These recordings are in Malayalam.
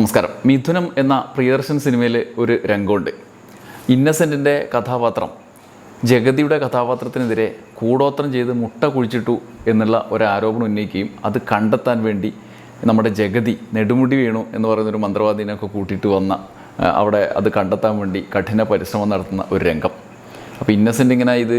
നമസ്കാരം. മിഥുനം എന്ന പ്രിയദർശൻ സിനിമയിലെ ഒരു രംഗമുണ്ട്. ഇന്നസെന്റിന്റെ കഥാപാത്രം ജഗതിയുടെ കഥാപാത്രത്തിനെതിരെ കൂടോത്രം ചെയ്ത് മുട്ട കുഴിച്ചിട്ടു എന്നുള്ള ഒരു ആരോപണം ഉന്നയിക്കുകയും അത് കണ്ടെത്താൻ വേണ്ടി നമ്മുടെ ജഗതി നെടുമുടി വീണു എന്ന് പറയുന്നൊരു മന്ത്രവാദിനൊക്കെ കൂട്ടിയിട്ട് വന്ന അവിടെ അത് കണ്ടെത്താൻ വേണ്ടി കഠിന പരിശ്രമം നടത്തുന്ന ഒരു രംഗം. അപ്പോൾ ഇന്നസെന്റ് ഇങ്ങനെ ഇത്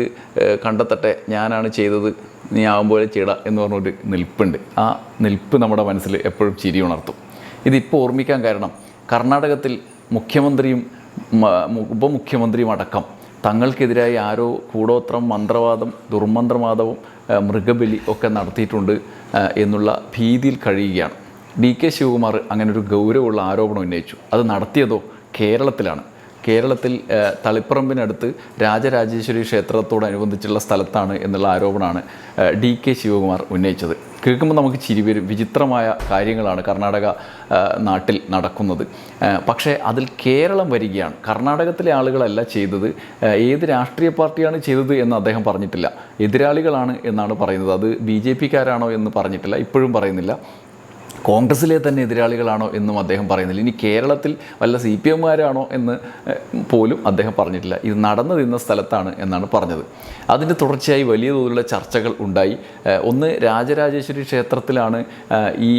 കണ്ടെത്തട്ടെ ഞാനാണ് ചെയ്തത് നീ ആകുമ്പോൾ ചെയ്യട എന്ന് പറഞ്ഞൊരു നിൽപ്പുണ്ട്. ആ നിൽപ്പ് നമ്മുടെ മനസ്സിൽ എപ്പോഴും ചിരി ഉണർത്തും ഇതിപ്പോൾ ഓർമ്മിക്കാൻ കാരണം കർണാടകത്തിൽ മുഖ്യമന്ത്രിയും ഉപമുഖ്യമന്ത്രിയും അടക്കം തങ്ങൾക്കെതിരായി ആരോ കൂടോത്രം മന്ത്രവാദം ദുർമന്ത്രവാദവും മൃഗബലി ഒക്കെ നടത്തിയിട്ടുണ്ട് എന്നുള്ള ഭീതിയിൽ കഴിയുകയാണ്. ഡി കെ ശിവകുമാർ അങ്ങനെ ഒരു ഗൗരവമുള്ള ആരോപണം ഉന്നയിച്ചു. അത് നടത്തിയതോ കേരളത്തിലാണ്. കേരളത്തിൽ തളിപ്പറമ്പിനടുത്ത് രാജരാജേശ്വരി ക്ഷേത്രത്തോടനുബന്ധിച്ചുള്ള സ്ഥലത്താണ് എന്നുള്ള ആരോപണമാണ് ഡി കെ ശിവകുമാർ ഉന്നയിച്ചത്. കേൾക്കുമ്പോൾ നമുക്ക് ചിരി വരും. വിചിത്രമായ കാര്യങ്ങളാണ് കർണാടക നാട്ടിൽ നടക്കുന്നത്. പക്ഷേ അതിൽ കേരളം വരികയാണ്. കർണാടകത്തിലെ ആളുകളല്ല ചെയ്തത്. ഏത് രാഷ്ട്രീയ പാർട്ടിയാണ് ചെയ്തത് എന്ന് അദ്ദേഹം പറഞ്ഞിട്ടില്ല. എതിരാളികളാണ് എന്നാണ് പറയുന്നത്. അത് ബി ജെ പിക്കാരാണോ എന്ന് പറഞ്ഞിട്ടില്ല. ഇപ്പോഴും പറയുന്നില്ല. കോൺഗ്രസിലെ തന്നെ എതിരാളികളാണോ എന്നും അദ്ദേഹം പറയുന്നില്ല. ഇനി കേരളത്തിൽ വല്ല സി പി എമ്മുകാരാണോ എന്ന് പോലും അദ്ദേഹം പറഞ്ഞിട്ടില്ല. ഇത് നടന്നു നിന്ന സ്ഥലത്താണ് എന്നാണ് പറഞ്ഞത്. അതിന്റെ തുടർച്ചയായി വലിയ തോതിലുള്ള ചർച്ചകൾ ഉണ്ടായി. ഒന്ന് രാജരാജേശ്വരി ക്ഷേത്രത്തിലാണ് ഈ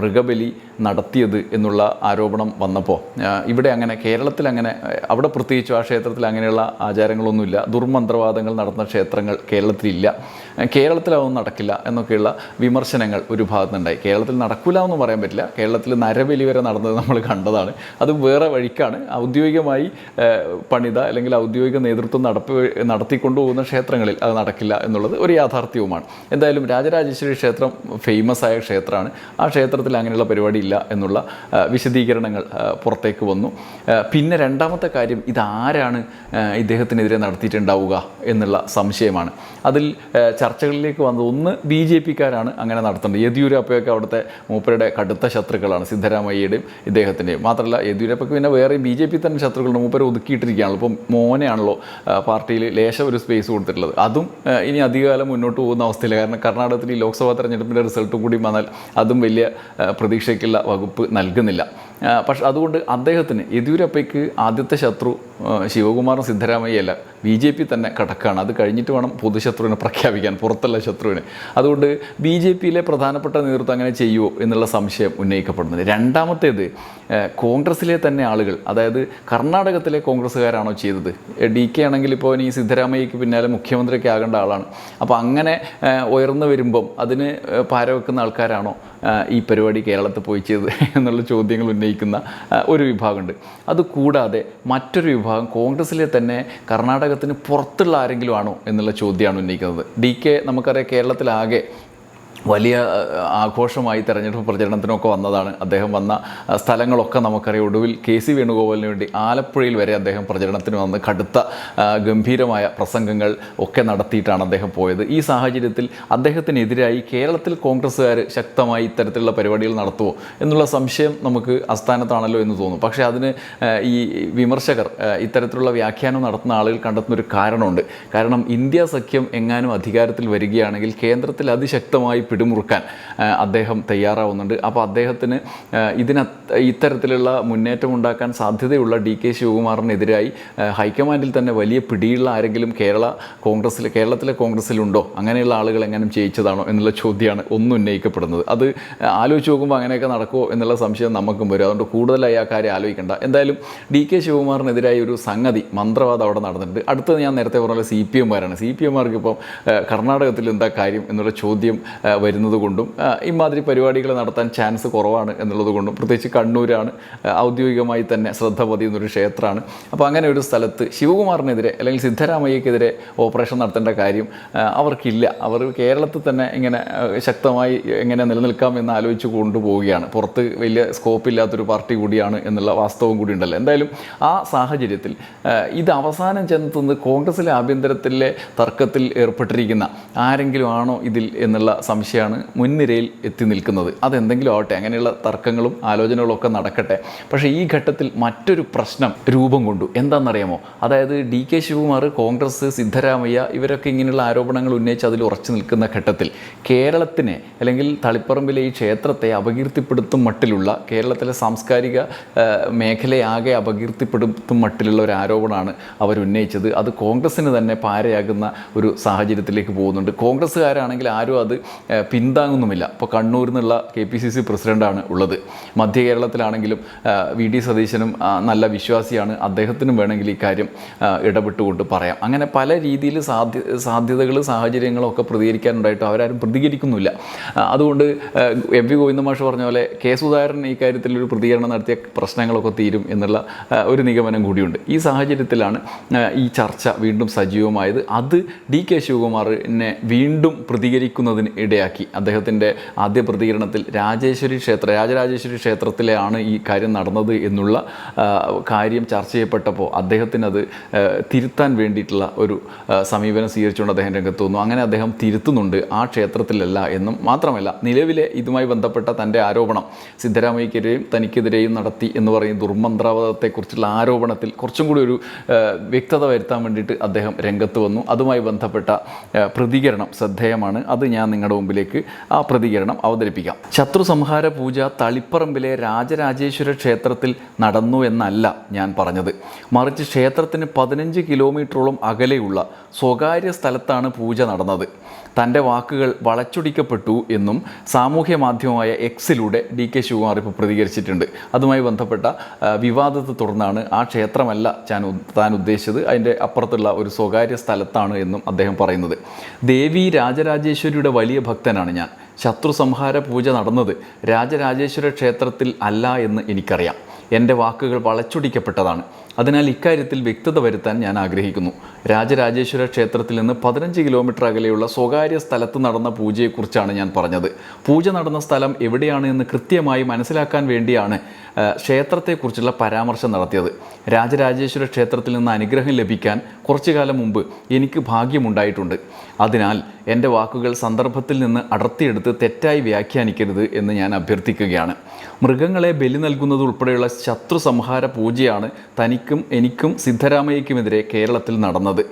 മൃഗബലി നടത്തിയത് എന്നുള്ള ആരോപണം വന്നപ്പോൾ. ഇവിടെ അങ്ങനെ കേരളത്തിൽ അങ്ങനെ അവിടെ പ്രത്യേകിച്ചും ആ ക്ഷേത്രത്തിൽ അങ്ങനെയുള്ള ആചാരങ്ങളൊന്നുമില്ല. ദുർമന്ത്രവാദങ്ങൾ നടന്ന ക്ഷേത്രങ്ങൾ കേരളത്തിലില്ല. കേരളത്തിലതൊന്നും നടക്കില്ല എന്നൊക്കെയുള്ള വിമർശനങ്ങൾ ഒരു ഭാഗത്തുനിന്നുണ്ടായി. കേരളത്തിൽ നടക്കില്ല എന്ന് പറയാൻ പറ്റില്ല. കേരളത്തിൽ നരബലി വരെ നടന്നത് നമ്മൾ കണ്ടതാണ്. അത് വേറെ വഴിക്കാണ്. ഔദ്യോഗികമായി പണിത അല്ലെങ്കിൽ ഔദ്യോഗിക നേതൃത്വം നടപ്പ് നടത്തിക്കൊണ്ടുപോകുന്ന ക്ഷേത്രങ്ങളിൽ അത് നടക്കില്ല എന്നുള്ളത് ഒരു യാഥാർത്ഥ്യവുമാണ്. എന്തായാലും രാജരാജേശ്വരി ക്ഷേത്രം ഫേമസ് ആയ ക്ഷേത്രമാണ്. ആ ക്ഷേത്രത്തിൽ അങ്ങനെയുള്ള പരിപാടി ഇല്ല എന്നുള്ള വിശദീകരണങ്ങൾ പുറത്തേക്ക് വന്നു. പിന്നെ രണ്ടാമത്തെ കാര്യം ഇതാരാണ് ഇദ്ദേഹത്തിനെതിരെ നടത്തിയിട്ടുണ്ടാവുക എന്നുള്ള സംശയമാണ്. അതിൽ ചർച്ചകളിലേക്ക് വന്നത് ഒന്ന് ബി ജെ പിക്കാരാണ് അങ്ങനെ നടത്തേണ്ടത് യെദ്യൂരപ്പയൊക്കെ അവിടുത്തെ മൂപ്പരുടെ കടുത്ത ശത്രുക്കളാണ് സിദ്ധരാമയ്യയുടെയും ഇദ്ദേഹത്തിന്റെയും. മാത്രമല്ല യെദ്യൂരപ്പയ്ക്ക് പിന്നെ വേറെ ബി ജെ പി തന്നെ ശത്രുക്കളുണ്ട്. മൂപ്പരെ ഒതുക്കിയിട്ടിരിക്കുകയാണല്ലോ. ഇപ്പം മോനെയാണല്ലോ പാർട്ടിയിൽ ലേശം ഒരു സ്പേസ് കൊടുത്തിട്ടുള്ളത്. അതും ഇനി അധികകാലം മുന്നോട്ട് പോകുന്ന അവസ്ഥയില്ല. കാരണം കർണാടകത്തിൽ ഈ ലോക്സഭാ തെരഞ്ഞെടുപ്പിന്റെ റിസൾട്ടും കൂടി വന്നാൽ അതും വലിയ പ്രതീക്ഷയ്ക്കുള്ള വകുപ്പ് നൽകുന്നില്ല. പക്ഷെ അതുകൊണ്ട് അദ്ദേഹത്തിന് യെദ്യൂരപ്പയ്ക്ക് ആദ്യത്തെ ശത്രു ശിവകുമാറും സിദ്ധരാമയ്യല്ല. ബി ജെ പി തന്നെ കടക്കാണ്. അത് കഴിഞ്ഞിട്ട് വേണം പൊതുശത്രുവിനെ പ്രഖ്യാപിക്കാൻ പുറത്തുള്ള ശത്രുവിനെ. അതുകൊണ്ട് ബി ജെ പിയിലെ പ്രധാനപ്പെട്ട നേതൃത്വം അങ്ങനെ ചെയ്യുമോ എന്നുള്ള സംശയം ഉന്നയിക്കപ്പെടുന്നുണ്ട്. രണ്ടാമത്തേത് കോൺഗ്രസ്സിലെ തന്നെ ആളുകൾ അതായത് കർണാടകത്തിലെ കോൺഗ്രസ്സുകാരാണോ ചെയ്തത്? ഡി കെ ആണെങ്കിൽ ഇപ്പോൾ ഇനി സിദ്ധരാമയ്യക്ക് പിന്നാലെ മുഖ്യമന്ത്രിയൊക്കെ ആകേണ്ട ആളാണ്. അപ്പോൾ അങ്ങനെ ഉയർന്നു വരുമ്പം അതിന് പാരവെക്കുന്ന ആൾക്കാരാണോ ഈ പരിപാടി കേരളത്തിൽ പോയി ചെയ്തത് എന്നുള്ള ചോദ്യങ്ങൾ ഉന്നയിക്കുന്ന ഒരു വിഭാഗമുണ്ട്. അതുകൂടാതെ മറ്റൊരു വിഭാഗം കോൺഗ്രസ്സിലെ തന്നെ കർണാടകത്തിന് പുറത്തുള്ള ആരെങ്കിലും ആണോ എന്നുള്ള ചോദ്യമാണ് ഉന്നയിക്കുന്നത്. ഡി കെ നമുക്കറിയാം കേരളത്തിലാകെ വലിയ ആഘോഷമായി തെരഞ്ഞെടുപ്പ് പ്രചരണത്തിനൊക്കെ വന്നതാണ്. അദ്ദേഹം വന്ന സ്ഥലങ്ങളൊക്കെ നമുക്കറിയാം. ഒടുവിൽ കെ സി വേണുഗോപാലിന് വേണ്ടി ആലപ്പുഴയിൽ വരെ അദ്ദേഹം പ്രചരണത്തിന് വന്ന് കടുത്ത ഗംഭീരമായ പ്രസംഗങ്ങൾ ഒക്കെ നടത്തിയിട്ടാണ് അദ്ദേഹം പോയത്. ഈ സാഹചര്യത്തിൽ അദ്ദേഹത്തിനെതിരായി കേരളത്തിൽ കോൺഗ്രസ്സുകാർ ശക്തമായി ഇത്തരത്തിലുള്ള പരിപാടികൾ നടത്തുമോ എന്നുള്ള സംശയം നമുക്ക് അസ്ഥാനത്താണല്ലോ എന്ന് തോന്നും. പക്ഷേ അതിന് ഈ വിമർശകർ ഇത്തരത്തിലുള്ള വ്യാഖ്യാനം നടത്തുന്ന ആളുകൾ കണ്ടെത്തുന്ന ഒരു കാരണമുണ്ട്. കാരണം ഇന്ത്യ സഖ്യം എങ്ങാനും അധികാരത്തിൽ വരികയാണെങ്കിൽ കേന്ദ്രത്തിൽ അതിശക്തമായി പിടിമുറുക്കാൻ അദ്ദേഹം തയ്യാറാവുന്നുണ്ട്. അപ്പോൾ അദ്ദേഹത്തിന് ഇതിന ഇത്തരത്തിലുള്ള മുന്നേറ്റം ഉണ്ടാക്കാൻ സാധ്യതയുള്ള ഡി കെ ശിവകുമാറിനെതിരായി ഹൈക്കമാൻഡിൽ തന്നെ വലിയ പിടിയുള്ള ആരെങ്കിലും കേരള കോൺഗ്രസ്സിൽ കേരളത്തിലെ കോൺഗ്രസ്സിലുണ്ടോ അങ്ങനെയുള്ള ആളുകൾ എങ്ങനെ ചെയ്യിച്ചതാണോ എന്നുള്ള ചോദ്യമാണ് ഒന്നും ഉന്നയിക്കപ്പെടുന്നത്. അത് ആലോചിച്ച് നോക്കുമ്പോൾ അങ്ങനെയൊക്കെ നടക്കുമോ എന്നുള്ള സംശയം നമുക്കും വരും. അതുകൊണ്ട് കൂടുതലായി ആ കാര്യം ആലോചിക്കേണ്ട. എന്തായാലും ഡി കെ ശിവകുമാറിനെതിരായ ഒരു സംഗതി മന്ത്രവാദം അവിടെ നടന്നിട്ടുണ്ട്. അടുത്തത് ഞാൻ നേരത്തെ പറഞ്ഞ സി പി എംമാരാണ് സി പി എംമാർക്ക് ഇപ്പം കർണാടകത്തിൽ എന്താ കാര്യം എന്നുള്ള ചോദ്യം വരുന്നത് കൊണ്ടും ഇമാതിരി പരിപാടികൾ നടത്താൻ ചാൻസ് കുറവാണ് എന്നുള്ളത് കൊണ്ടും പ്രത്യേകിച്ച് കണ്ണൂരാണ് ഔദ്യോഗികമായി തന്നെ ശ്രദ്ധ പതിയുന്നൊരു ക്ഷേത്രമാണ്. അപ്പോൾ അങ്ങനെ ഒരു സ്ഥലത്ത് ശിവകുമാറിനെതിരെ അല്ലെങ്കിൽ സിദ്ധരാമയ്യക്കെതിരെ ഓപ്പറേഷൻ നടത്തേണ്ട കാര്യം അവർക്കില്ല. അവർ കേരളത്തിൽ തന്നെ ഇങ്ങനെ ശക്തമായി എങ്ങനെ നിലനിൽക്കാം എന്ന് ആലോചിച്ച് കൊണ്ടുപോവുകയാണ്. പുറത്ത് വലിയ സ്കോപ്പ് ഇല്ലാത്തൊരു പാർട്ടി കൂടിയാണ് എന്നുള്ള വാസ്തവം കൂടി ഉണ്ടല്ലോ. എന്തായാലും ആ സാഹചര്യത്തിൽ ഇത് അവസാനം ചെന്നെത്തുന്നത് കോൺഗ്രസിലെ ആഭ്യന്തരത്തിലെ തർക്കത്തിൽ ഏർപ്പെട്ടിരിക്കുന്ന ആരെങ്കിലും ആണോ ഇതിൽ എന്നുള്ള സംശയം മാഷയാണ് മുൻനിരയിൽ എത്തി നിൽക്കുന്നത്. അതെന്തെങ്കിലും ആവട്ടെ അങ്ങനെയുള്ള തർക്കങ്ങളും ആലോചനകളും ഒക്കെ നടക്കട്ടെ. പക്ഷേ ഈ ഘട്ടത്തിൽ മറ്റൊരു പ്രശ്നം രൂപം കൊണ്ടു. എന്താണെന്നറിയാമോ? അതായത് D K Shivakumar Congress Siddaramaiah ഇവരൊക്കെ ഇങ്ങനെയുള്ള ആരോപണങ്ങൾ ഉന്നയിച്ച് അതിൽ ഉറച്ചു നിൽക്കുന്ന ഘട്ടത്തിൽ കേരളത്തിനെ അല്ലെങ്കിൽ തളിപ്പറമ്പിലെ ഈ ക്ഷേത്രത്തെ അപകീർത്തിപ്പെടുത്തും മട്ടിലുള്ള കേരളത്തിലെ സാംസ്കാരിക മേഖലയാകെ അപകീർത്തിപ്പെടുത്തും മട്ടിലുള്ള ഒരു ആരോപണമാണ് അവർ ഉന്നയിച്ചത്. അത് കോൺഗ്രസ്സിന് തന്നെ പാരയാകുന്ന ഒരു സാഹചര്യത്തിലേക്ക് പോകുന്നുണ്ട്. കോൺഗ്രസ്സുകാരാണെങ്കിൽ ആരും അത് പിന്താങ്ങുന്നുമില്ല. ഇപ്പോൾ കണ്ണൂരിൽ നിന്നുള്ള കെ പി സി സി പ്രസിഡന്റാണ് ഉള്ളത്. മധ്യ കേരളത്തിലാണെങ്കിലും വി ഡി സതീശനും നല്ല വിശ്വാസിയാണ്. അദ്ദേഹത്തിനും വേണമെങ്കിൽ ഇക്കാര്യം ഇടപെട്ടുകൊണ്ട് പറയാം. അങ്ങനെ പല രീതിയിൽ സാധ്യ സാധ്യതകൾ സാഹചര്യങ്ങളും ഒക്കെ പ്രതികരിക്കാനുണ്ടായിട്ട് അവരാരും പ്രതികരിക്കുന്നില്ല അതുകൊണ്ട് എം വി ഗോവിന്ദ മാഷ് പറഞ്ഞ പോലെ കെ സുധാകരൻ ഈ കാര്യത്തിൽ ഒരു പ്രതികരണം നടത്തിയ പ്രശ്നങ്ങളൊക്കെ തീരും എന്നുള്ള ഒരു നിഗമനം കൂടിയുണ്ട്. ഈ സാഹചര്യത്തിലാണ് ഈ ചർച്ച വീണ്ടും സജീവമായത്. അത് ഡി കെ ശിവകുമാറിനെ വീണ്ടും പ്രതികരിക്കുന്നതിന് ഇടയാക്കി. അദ്ദേഹത്തിന്റെ ആദ്യ പ്രതികരണത്തിൽ രാജേശ്വരി ക്ഷേത്ര രാജരാജേശ്വരി ക്ഷേത്രത്തിലാണ് ഈ കാര്യം നടന്നത് എന്നുള്ള കാര്യം ചർച്ച ചെയ്യപ്പെട്ടപ്പോൾ അദ്ദേഹത്തിനത് തിരുത്താൻ വേണ്ടിയിട്ടുള്ള ഒരു സമീപനം സ്വീകരിച്ചുകൊണ്ട് അദ്ദേഹം രംഗത്ത് വന്നു. അങ്ങനെ അദ്ദേഹം തിരുത്തുന്നുണ്ട് ആ ക്ഷേത്രത്തിലല്ല എന്നും മാത്രമല്ല നിലവിലെ ഇതുമായി ബന്ധപ്പെട്ട തന്റെ ആരോപണം സിദ്ധരാമയ്യക്കെതിരെയും തനിക്കെതിരെയും നടത്തി എന്ന് പറയും ദുർമന്ത്രവാദത്തെക്കുറിച്ചുള്ള ആരോപണത്തിൽ കുറച്ചും കൂടി ഒരു വ്യക്തത വരുത്താൻ വേണ്ടിയിട്ട് അദ്ദേഹം രംഗത്ത് വന്നു. അതുമായി ബന്ധപ്പെട്ട പ്രതികരണം ശ്രദ്ധേയമാണ്. അത് ഞാൻ നിങ്ങളുടെ മുമ്പിലേക്ക് ആ പ്രതികരണം അവതരിപ്പിക്കാം. ശത്രു സംഹാര പൂജ തളിപ്പറമ്പിലെ രാജരാജേശ്വര ക്ഷേത്രത്തിൽ നടന്നു എന്നല്ല ഞാൻ പറഞ്ഞത്. മറിച്ച് ക്ഷേത്രത്തിന് പതിനഞ്ച് കിലോമീറ്ററോളം അകലെയുള്ള സ്വകാര്യ സ്ഥലത്താണ് പൂജ നടന്നത്. തന്റെ വാക്കുകൾ വളച്ചൊടിക്കപ്പെട്ടു എന്നും സാമൂഹ്യ മാധ്യമമായ എക്സിലൂടെ ഡി കെ ശിവകുമാർ ഇപ്പോൾ പ്രതികരിച്ചിട്ടുണ്ട്. അതുമായി ബന്ധപ്പെട്ട വിവാദത്തെ തുടർന്നാണ് ആ ക്ഷേത്രമല്ല ഞാൻ താൻ ഉദ്ദേശിച്ചത്. അതിന്റെ അപ്പുറത്തുള്ള ഒരു സ്വകാര്യ സ്ഥലത്താണ് എന്നും അദ്ദേഹം പറയുന്നത്. ദേവി രാജരാജേശ്വരിയുടെ വലിയ ഭക്തനാണ് ഞാൻ. ശത്രു സംഹാര പൂജ നടന്നത് രാജരാജേശ്വര ക്ഷേത്രത്തിൽ അല്ല എന്ന് എനിക്കറിയാം. എന്റെ വാക്കുകൾ വളച്ചൊടിക്കപ്പെട്ടതാണ്. അതിനാൽ ഇക്കാര്യത്തിൽ വ്യക്തത വരുത്താൻ ഞാൻ ആഗ്രഹിക്കുന്നു. രാജരാജേശ്വര ക്ഷേത്രത്തിൽ നിന്ന് പതിനഞ്ച് കിലോമീറ്റർ അകലെയുള്ള സ്വകാര്യ സ്ഥലത്ത് നടന്ന പൂജയെക്കുറിച്ചാണ് ഞാൻ പറഞ്ഞത്. പൂജ നടന്ന സ്ഥലം എവിടെയാണ് എന്ന് കൃത്യമായി മനസ്സിലാക്കാൻ വേണ്ടിയാണ് ക്ഷേത്രത്തെക്കുറിച്ചുള്ള പരാമർശം നടത്തിയത്. രാജരാജേശ്വര ക്ഷേത്രത്തിൽ നിന്ന് അനുഗ്രഹം ലഭിക്കാൻ കുറച്ചു കാലം മുമ്പ് എനിക്ക് ഭാഗ്യമുണ്ടായിട്ടുണ്ട്. അതിനാൽ എന്റെ വാക്കുകൾ സന്ദർഭത്തിൽ നിന്ന് അടർത്തിയെടുത്ത് തെറ്റായി വ്യാഖ്യാനിക്കരുത് എന്ന് ഞാൻ അഭ്യർത്ഥിക്കുകയാണ്. മൃഗങ്ങളെ ബലി നൽകുന്നത് ഉൾപ്പെടെയുള്ള ശത്രു സംഹാര പൂജയാണ് തനിക്കും എനിക്കും സിദ്ധരാമയ്യക്കുമെതിരെ കേരളത്തിൽ നടന്നത്.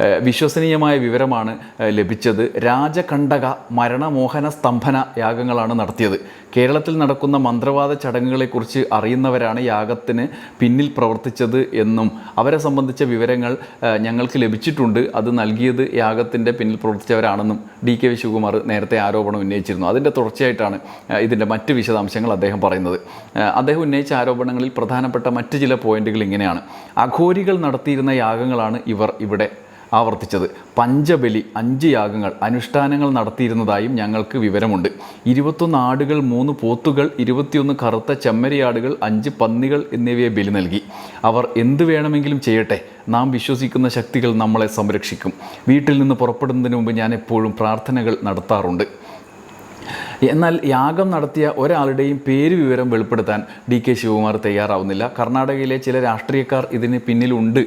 വിശ്വസനീയമായ വിവരമാണ് ലഭിച്ചത്. രാജകണ്ടക മരണമോഹന സ്തംഭന യാഗങ്ങളാണ് നടത്തിയത്. കേരളത്തിൽ നടക്കുന്ന മന്ത്രവാദ ചടങ്ങുകളെക്കുറിച്ച് അറിയുന്നവരാണ് യാഗത്തിന് പിന്നിൽ പ്രവർത്തിച്ചത് എന്നും അവരെ സംബന്ധിച്ച വിവരങ്ങൾ ഞങ്ങൾക്ക് ലഭിച്ചിട്ടുണ്ട്. അത് നൽകിയത് യാഗത്തിന്റെ പിന്നിൽ പ്രവർത്തിച്ചവരാണെന്നും ഡി കെ വിശുകുമാർ നേരത്തെ ആരോപണം ഉന്നയിച്ചിരുന്നു. അതിന്റെ തുടർച്ചയായിട്ടാണ് ഇതിന്റെ മറ്റ് വിശദാംശങ്ങൾ അദ്ദേഹം പറയുന്നത്. അദ്ദേഹം ഉന്നയിച്ച ആരോപണങ്ങളിൽ പ്രധാനപ്പെട്ട മറ്റ് ചില പോയിന്റുകൾ ഇങ്ങനെയാണ്. അഘോരികൾ നടത്തിയിരുന്ന യാഗങ്ങളാണ് ഇവർ ഇവിടെ ആവർത്തിച്ചത്. പഞ്ചബലി അഞ്ച് യാഗങ്ങൾ അനുഷ്ഠാനങ്ങൾ നടത്തിയിരുന്നതായും ഞങ്ങൾക്ക് വിവരമുണ്ട്. ഇരുപത്തൊന്ന് ആടുകൾ മൂന്ന് പോത്തുകൾ ഇരുപത്തിയൊന്ന് കറുത്ത ചെമ്മരിയാടുകൾ അഞ്ച് പന്നികൾ എന്നിവയെ ബലി നൽകി. അവർ എന്തു വേണമെങ്കിലും ചെയ്യട്ടെ. നാം വിശ്വസിക്കുന്ന ശക്തികൾ നമ്മളെ സംരക്ഷിക്കും. വീട്ടിൽ നിന്ന് പുറപ്പെടുന്നതിന് മുമ്പ് ഞാൻ എപ്പോഴും പ്രാർത്ഥനകൾ നടത്താറുണ്ട്. എന്നാൽ യാഗം നടത്തിയ ഒരാളുടെയും പേര് വിവരം വെളിപ്പെടുത്താൻ ഡി കെ ശിവകുമാർ തയ്യാറാവുന്നില്ല. കർണാടകയിലെ ചില രാഷ്ട്രീയക്കാർ ഇതിന് പിന്നിലുണ്ട്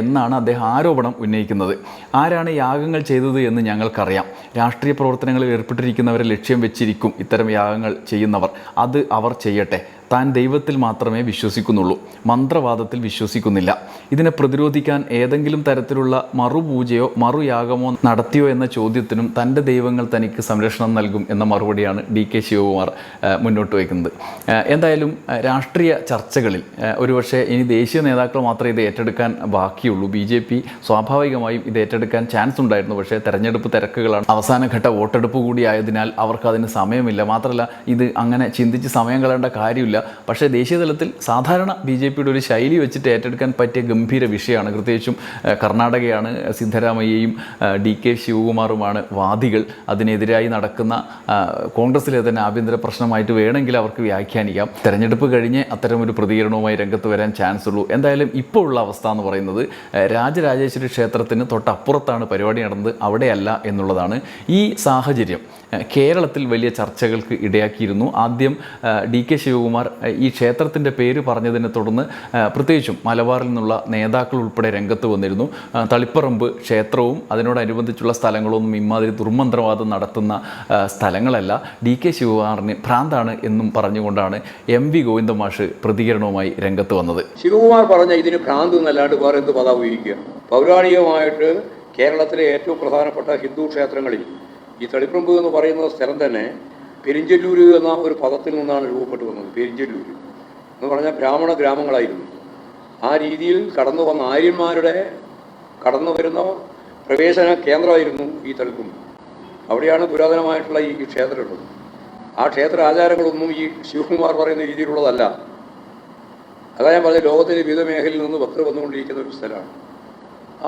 എന്നാണ് അദ്ദേഹം ആരോപണം ഉന്നയിക്കുന്നത്. ആരാണ് യാഗങ്ങൾ ചെയ്തത് എന്ന് ഞങ്ങൾക്കറിയാം. രാഷ്ട്രീയ പ്രവർത്തനങ്ങളിൽ ഏർപ്പെട്ടിരിക്കുന്നവരെ ലക്ഷ്യം വെച്ചിരിക്കും ഇത്തരം യാഗങ്ങൾ ചെയ്യുന്നവർ. അത് അവർ ചെയ്യട്ടെ. താൻ ദൈവത്തിൽ മാത്രമേ വിശ്വസിക്കുന്നുള്ളൂ. മന്ത്രവാദത്തിൽ വിശ്വസിക്കുന്നില്ല. ഇതിനെ പ്രതിരോധിക്കാൻ ഏതെങ്കിലും തരത്തിലുള്ള മറുപൂജയോ മറുയാഗമോ നടത്തിയോ എന്ന ചോദ്യത്തിനും തന്റെ ദൈവങ്ങൾ തനിക്ക് സംരക്ഷണം നൽകും എന്ന മറുപടിയാണ് ഡി കെ ശിവകുമാർ മുന്നോട്ട് വയ്ക്കുന്നത്. എന്തായാലും രാഷ്ട്രീയ ചർച്ചകളിൽ ഒരുപക്ഷെ ഇനി ദേശീയ നേതാക്കൾ മാത്രമേ ഇത് ഏറ്റെടുക്കാൻ ബാക്കിയുള്ളൂ. ബി ജെ പി സ്വാഭാവികമായും ഇത് ഏറ്റെടുക്കാൻ ചാൻസ് ഉണ്ടായിരുന്നു. പക്ഷേ തെരഞ്ഞെടുപ്പ് തിരക്കുകളാണ് അവസാനഘട്ട വോട്ടെടുപ്പ് കൂടി ആയതിനാൽ അവർക്ക് അതിന് സമയമില്ല. മാത്രമല്ല ഇത് അങ്ങനെ ചിന്തിച്ച് സമയം കളയേണ്ട കാര്യമില്ല. പക്ഷേ ദേശീയ തലത്തിൽ സാധാരണ ബി ജെ പിയുടെ ഒരു ശൈലി വെച്ചിട്ട് ഏറ്റെടുക്കാൻ പറ്റിയ ഗംഭീര വിഷയമാണ്. പ്രത്യേകിച്ചും കർണാടകയാണ് സിദ്ധരാമയ്യയും ഡി കെ ശിവകുമാറുമാണ് വാദികൾ. അതിനെതിരായി നടക്കുന്ന കോൺഗ്രസിലെ തന്നെ ആഭ്യന്തര പ്രശ്നമായിട്ട് വേണമെങ്കിൽ അവർക്ക് വ്യാഖ്യാനിക്കാം. തെരഞ്ഞെടുപ്പ് കഴിഞ്ഞ് അത്തരമൊരു പ്രതികരണവുമായി രംഗത്ത് വരാൻ ചാൻസ് ഉള്ളൂ. എന്തായാലും ഇപ്പോൾ ഉള്ള അവസ്ഥ എന്ന് പറയുന്നത് രാജരാജേശ്വരി ക്ഷേത്രത്തിന് തൊട്ടപ്പുറത്താണ് പരിപാടി നടന്നത്. അവിടെയല്ല എന്നുള്ളതാണ്. ഈ സാഹചര്യം കേരളത്തിൽ വലിയ ചർച്ചകൾക്ക് ഇടയാക്കിയിരുന്നു. ആദ്യം ഡി കെ ശിവകുമാർ ഈ ക്ഷേത്രത്തിന്റെ പേര് പറഞ്ഞതിനെ തുടർന്ന് പ്രത്യേകിച്ചും മലബാറിൽ നിന്നുള്ള നേതാക്കൾ ഉൾപ്പെടെ രംഗത്ത് വന്നിരുന്നു. തളിപ്പറമ്പ് ക്ഷേത്രവും അതിനോടനുബന്ധിച്ചുള്ള സ്ഥലങ്ങളൊന്നും ഇമാതിരി ദുർമന്ത്രവാദം നടത്തുന്ന സ്ഥലങ്ങളല്ല. ഡി കെ ശിവകുമാറിന് ഭ്രാന്താണ് എന്നും പറഞ്ഞുകൊണ്ടാണ് എം വി ഗോവിന്ദ മാഷ് പ്രതികരണവുമായി രംഗത്ത് വന്നത്. ശിവകുമാർ പറഞ്ഞ ഇതിന് ഭ്രാന്ത് എന്നല്ലാണ്ട് വേറെ എന്ത് പദം ഉപയോഗിക്കുക? പൗരാണികമായിട്ട് കേരളത്തിലെ ഏറ്റവും പ്രധാനപ്പെട്ട ഹിന്ദു ക്ഷേത്രങ്ങളിൽ ഈ തളിപ്പറമ്പ് എന്ന് പറയുന്ന സ്ഥലം തന്നെ പെരിഞ്ചല്ലൂര് എന്ന ഒരു പദത്തിൽ നിന്നാണ് രൂപപ്പെട്ടു വന്നത് പെരിഞ്ചല്ലൂര്. എന്ന് പറഞ്ഞാൽ ബ്രാഹ്മണ ഗ്രാമങ്ങളായിരുന്നു. ആ രീതിയിൽ കടന്നു വന്ന ആര്യന്മാരുടെ കടന്നു വരുന്ന പ്രവേശന കേന്ദ്രമായിരുന്നു ഈ തളിപ്പറമ്പ് അവിടെയാണ് പുരാതനമായിട്ടുള്ള ഈ ക്ഷേത്രമുള്ളത്. ആ ക്ഷേത്ര ആചാരങ്ങളൊന്നും ഈ ശിവകുമാർ പറയുന്ന രീതിയിലുള്ളതല്ല. അതാ ഞാൻ പറഞ്ഞ ലോകത്തിന്റെ വിവിധ മേഖലയിൽ നിന്ന് ഭക്തർ വന്നുകൊണ്ടിരിക്കുന്ന ഒരു സ്ഥലമാണ്.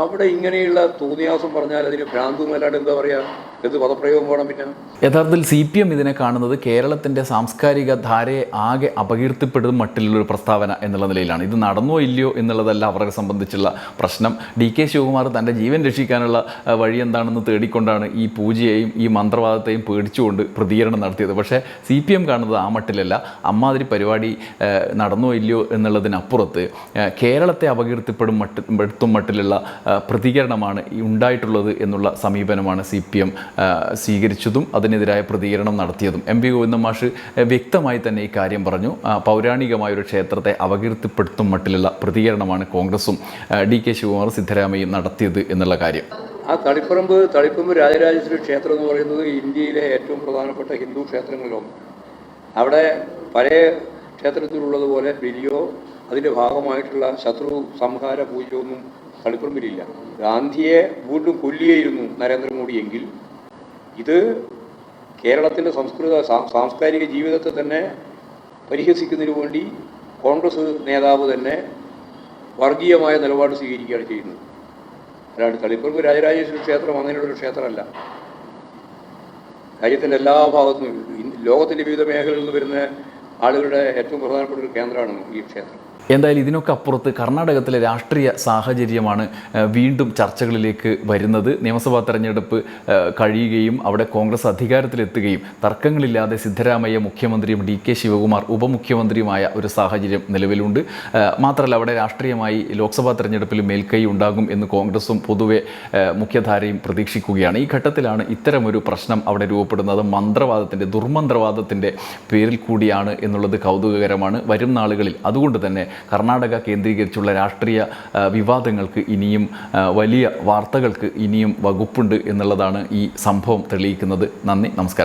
അവിടെ ഇങ്ങനെയുള്ള തോന്നിയാസം പറഞ്ഞാൽ അതിന് ഭ്രാന്തും എന്താ പറയുക എന്ത് പദപ്രയോഗം വേണം പിന്നെ? യഥാർത്ഥത്തിൽ സി പി എം ഇതിനെ കാണുന്നത് കേരളത്തിന്റെ സാംസ്കാരിക ധാരയെ ആകെ അപകീർത്തിപ്പെടുന്ന മട്ടിലുള്ളൊരു പ്രസ്താവന എന്നുള്ള നിലയിലാണ്. ഇത് നടന്നോ ഇല്ലയോ എന്നുള്ളതല്ല അവരെ സംബന്ധിച്ചുള്ള പ്രശ്നം. ഡി കെ ശിവകുമാർ തന്റെ ജീവൻ രക്ഷിക്കാനുള്ള വഴി എന്താണെന്ന് തേടിക്കൊണ്ടാണ് ഈ പൂജയെയും ഈ മന്ത്രവാദത്തെയും പേടിച്ചുകൊണ്ട് പ്രതികരണം നടത്തിയത്. പക്ഷേ സി പി എം കാണുന്നത് ആ മട്ടിലല്ല. അമ്മാതിരി പരിപാടി നടന്നോ ഇല്ലയോ എന്നുള്ളതിനപ്പുറത്ത് കേരളത്തെ അപകീർത്തിപ്പെടും മട്ട് മട്ടിലുള്ള പ്രതികരണമാണ് ഉണ്ടായിട്ടുള്ളത് എന്നുള്ള സമീപനമാണ് സി പി എം സ്വീകരിച്ചതും അതിനെതിരായ പ്രതികരണം നടത്തിയതും. എം പി ഗോവിന്ദ മാഷ് വ്യക്തമായി തന്നെ ഈ കാര്യം പറഞ്ഞു. പൗരാണികമായ ഒരു ക്ഷേത്രത്തെ അപകീർത്തിപ്പെടുത്തും മട്ടിലുള്ള പ്രതികരണമാണ് കോൺഗ്രസും ഡി കെ ശിവകുമാർ സിദ്ധരാമയും നടത്തിയത് എന്നുള്ള കാര്യം. ആ തളിപ്പറമ്പ് തളിപ്പറമ്പ് രാജരാജേശ്വരി ക്ഷേത്രം എന്ന് പറയുന്നത് ഇന്ത്യയിലെ ഏറ്റവും പ്രധാനപ്പെട്ട ഹിന്ദു ക്ഷേത്രങ്ങളിലൊന്ന്. അവിടെ പഴയ ക്ഷേത്രത്തിലുള്ളതുപോലെ ബലിയോ അതിന്റെ ഭാഗമായിട്ടുള്ള ശത്രു സംഹാര പൂജയോ ഒന്നും തളിപ്പറമ്പിലില്ല ഗാന്ധിയെ വീണ്ടും കൊല്ലിയായിരുന്നു നരേന്ദ്രമോദി എങ്കിൽ ഇത് കേരളത്തിന്റെ സംസ്കൃത സാംസ്കാരിക ജീവിതത്തെ തന്നെ പരിഹസിക്കുന്നതിന് വേണ്ടി കോൺഗ്രസ് നേതാവ് തന്നെ വർഗീയമായ നിലപാട് സ്വീകരിക്കുകയാണ് ചെയ്യുന്നത്. അല്ലാണ്ട് തളിപ്പറമ്പ് രാജരാജേശ്വരി ക്ഷേത്രം അങ്ങനെയുള്ളൊരു ക്ഷേത്രമല്ല. രാജ്യത്തിന്റെ എല്ലാ ഭാഗത്തും ലോകത്തിന്റെ വിവിധ മേഖലകളിൽ നിന്ന് വരുന്ന ആളുകളുടെ ഏറ്റവും പ്രധാനപ്പെട്ട ഒരു കേന്ദ്രമാണ് ഈ ക്ഷേത്രം. എന്തായാലും ഇതിനൊക്കെ അപ്പുറത്ത് കർണാടകത്തിലെ രാഷ്ട്രീയ സാഹചര്യമാണ് വീണ്ടും ചർച്ചകളിലേക്ക് വരുന്നത്. നിയമസഭാ തെരഞ്ഞെടുപ്പ് കഴിയുകയും അവിടെ കോൺഗ്രസ് അധികാരത്തിലെത്തുകയും തർക്കങ്ങളില്ലാതെ സിദ്ധരാമയ്യ മുഖ്യമന്ത്രിയും ഡി കെ ശിവകുമാർ ഉപമുഖ്യമന്ത്രിയുമായ ഒരു സാഹചര്യം നിലവിലുണ്ട്. മാത്രമല്ല അവിടെ രാഷ്ട്രീയമായി ലോക്സഭാ തെരഞ്ഞെടുപ്പിൽ മേൽക്കൈ ഉണ്ടാകും എന്ന് കോൺഗ്രസും പൊതുവെ മുഖ്യധാരയും പ്രതീക്ഷിക്കുകയാണ്. ഈ ഘട്ടത്തിലാണ് ഇത്തരമൊരു പ്രശ്നം അവിടെ രൂപപ്പെടുന്നത്. മന്ത്രവാദത്തിന്റെ ദുർമന്ത്രവാദത്തിന്റെ പേരിൽ കൂടിയാണ് എന്നുള്ളത് കൗതുകകരമാണ്. വരും നാളുകളിൽ അതുകൊണ്ട് തന്നെ കർണാടക കേന്ദ്രീകരിച്ചുള്ള രാഷ്ട്രീയ വിവാദങ്ങൾക്ക് ഇനിയും വലിയ വാർത്തകൾക്ക് ഇനിയും വകുപ്പുണ്ട് എന്നുള്ളതാണ് ഈ സംഭവം തെളിയിക്കുന്നത്. നന്ദി നമസ്കാരം.